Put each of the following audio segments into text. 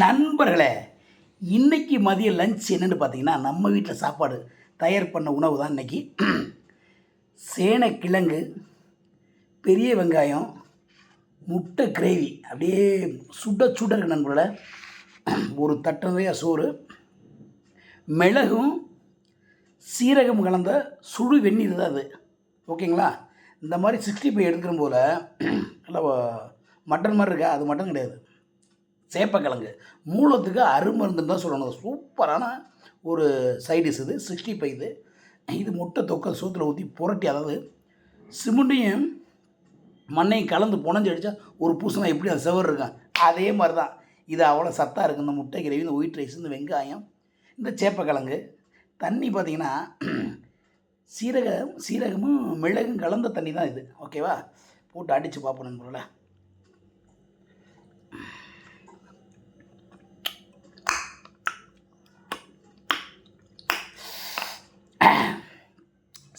நண்பர்களே இன்னைக்கு மதிய லஞ்ச் என்னன்னு பார்த்தீங்கன்னா நம்ம வீட்டில் சாப்பாடு தயார் பண்ண உணவு தான் இன்னைக்கு. சேனைக்கிழங்கு பெரிய வெங்காயம் முட்டை கிரேவி. அப்படியே சுட சுட இருக்கு நண்பர்களே. ஒரு தட்டு சோறு மிளகும் சீரகம் கலந்த சுடு வெந்நீர் தான் அது. ஓகேங்களா? இந்த மாதிரி சிக்ஸ்டி ஃபைவ் எடுக்கிற போல் நல்லா மட்டன் மாதிரி இருக்கா? அது மட்டன் கிடையாது. சேப்பக்கிழங்கு. மூலத்துக்கு அருமருந்துன்னு தான் சொல்லணும். சூப்பரான ஒரு சைடிஷ் இது சிக்ஸ்டி ஃபைவ் இது. இது முட்டை தொக்க சூத்தில் ஊற்றி புரட்டி அதாவது சிமெண்டையும் மண்ணையும் கலந்து புனஞ்சு அடித்தா ஒரு பூசணம் எப்படி அந்த செவர் இருக்கும் அதே மாதிரி தான் இது அவ்வளோ சத்தாக இருக்குது இந்த முட்டை கிரேவி இந்த ஒயிட் ரைஸ் இந்த வெங்காயம் இந்த சேப்பக்கிழங்கு. தண்ணி பார்த்தீங்கன்னா சீரகம் சீரகமும் மிளகும் கலந்த தண்ணி தான் இது ஓகேவா போட்டு அடித்து பார்ப்போம் நண்பர்களே.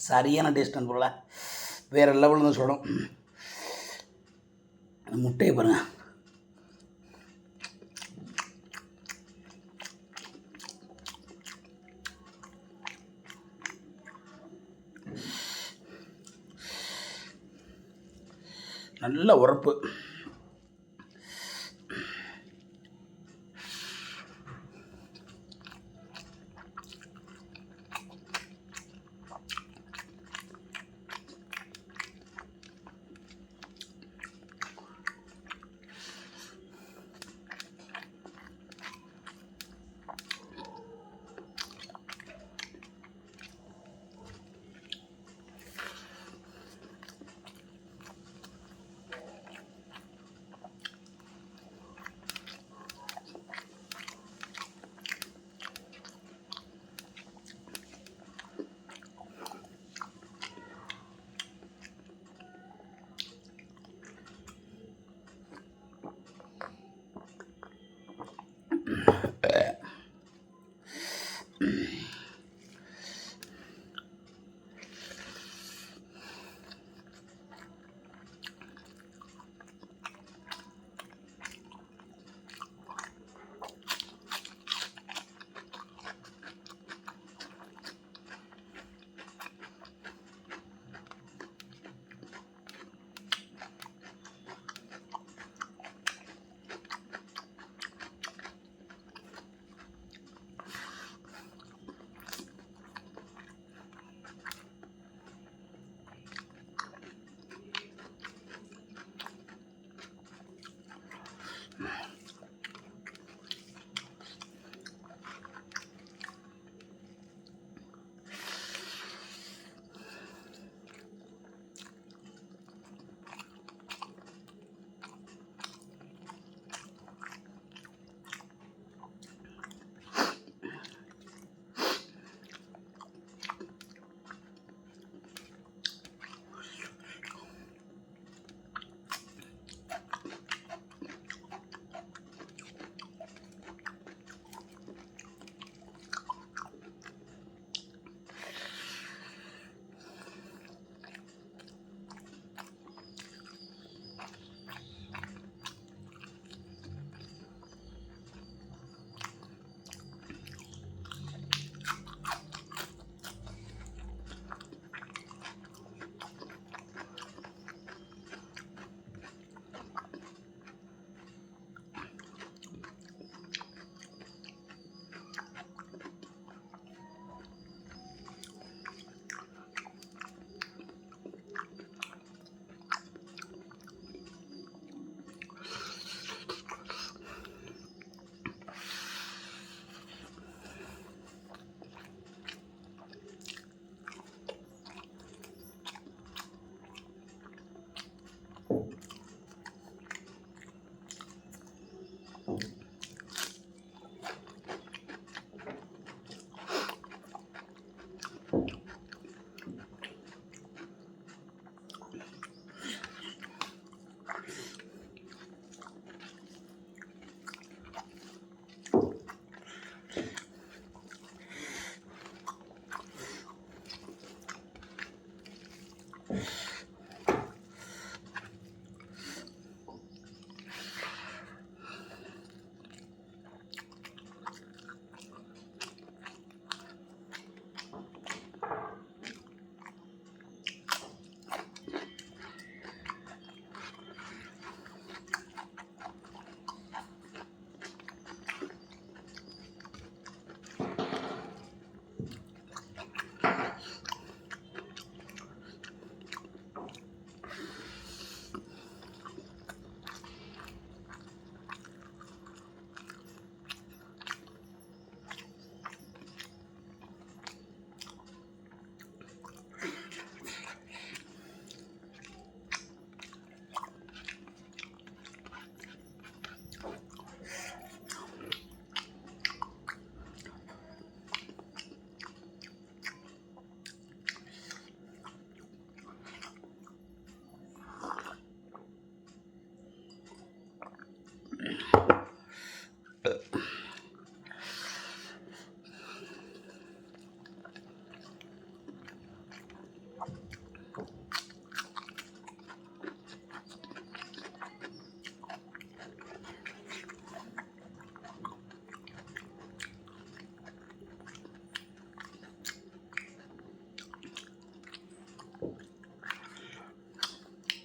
சரியான டேஸ்ட் நண்பர்களே வேறு லெவலில் தான் சொல்லணும் முட்டையை பாருங்க. நல்ல உரப்பு.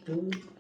Hum.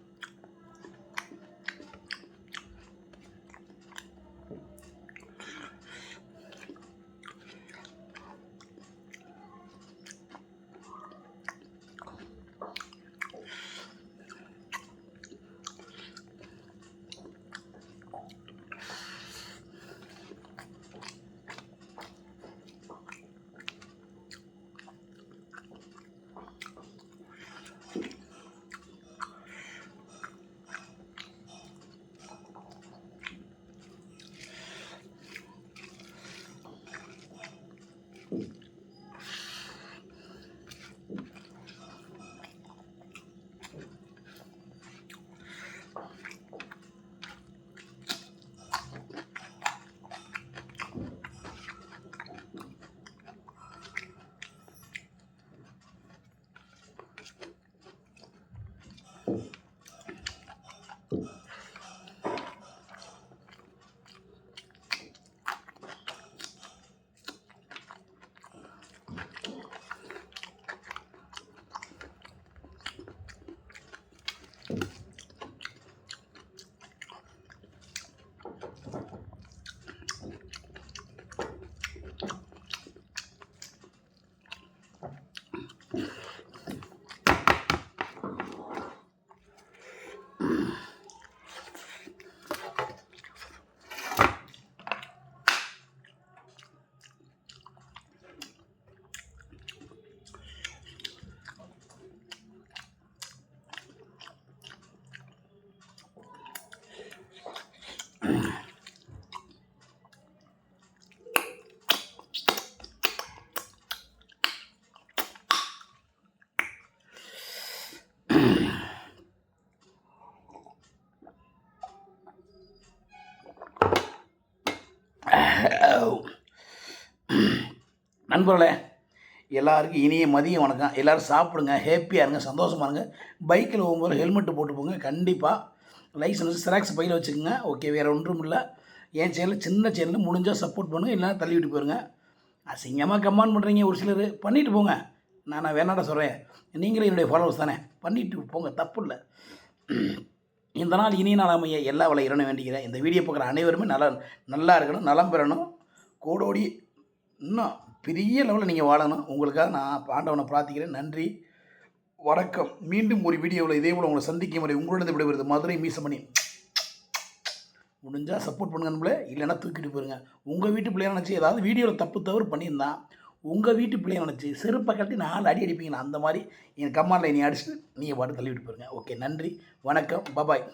நண்பர்களே எல்லாருக்கும் இனிய மதியம் வணக்கம். எல்லோரும் சாப்பிடுங்க ஹேப்பியாக இருங்க சந்தோஷமா இருங்க. பைக்கில் போகும்போது ஹெல்மெட்டு போட்டு போங்க கண்டிப்பாக லைசன்ஸ் சிராக்ஸ் பையில் வச்சுக்கோங்க. ஓகே வேறு ஒன்றும் இல்லை. என் சேனலில் சின்ன சேனலில் முடிஞ்சால் சப்போர்ட் பண்ணுங்கள் இல்லைனா தள்ளி விட்டு போயிருங்க. அசிங்கமாக கமெண்ட் பண்ணுறீங்க ஒரு சிலர். பண்ணிவிட்டு போங்க. நான் நான் வேணாட சொல்கிறேன் நீங்களும் என்னுடைய ஃபாலோவர்ஸ் தானே. பண்ணிவிட்டு போங்க தப்பு இல்லை. இந்த நாள் இனிய நாள் அமைய எல்லா வள இறன வேண்டிக்கிறேன். இந்த வீடியோ பார்க்குற அனைவருமே நல்லா நல்லா இருக்கணும் நலம் பெறணும். கோடோடி இன்னும் பெரிய லெவலில் நீங்கள் வாழணும். உங்களுக்காக நான் ஆண்டவனை பிரார்த்திக்கிறேன். நன்றி. வணக்கம். மீண்டும் ஒரு வீடியோவில் இதே போல் உங்களை சந்திக்கும் வரை உங்களிடம் விடைபெறுது மதுரை மீசமணி. முடிஞ்சால் சப்போர்ட் பண்ணுங்க நம்மள இல்லைன்னா தூக்கிட்டு போயிருங்க. உங்கள் வீட்டு பிள்ளைய நினச்சி ஏதாவது வீடியோவில் தப்பு தவறு பண்ணியிருந்தா உங்கள் வீட்டு பிள்ளைய நினச்சி செருப்பை கட்டி நாலு அடி அடிப்பீங்களா? அந்த மாதிரி என் கம்மாண்டில் நீ அடிச்சுட்டு நீங்கள் பாட்டு தள்ளி விட்டு போயிருங்க. ஓகே நன்றி. வணக்கம். பபாய்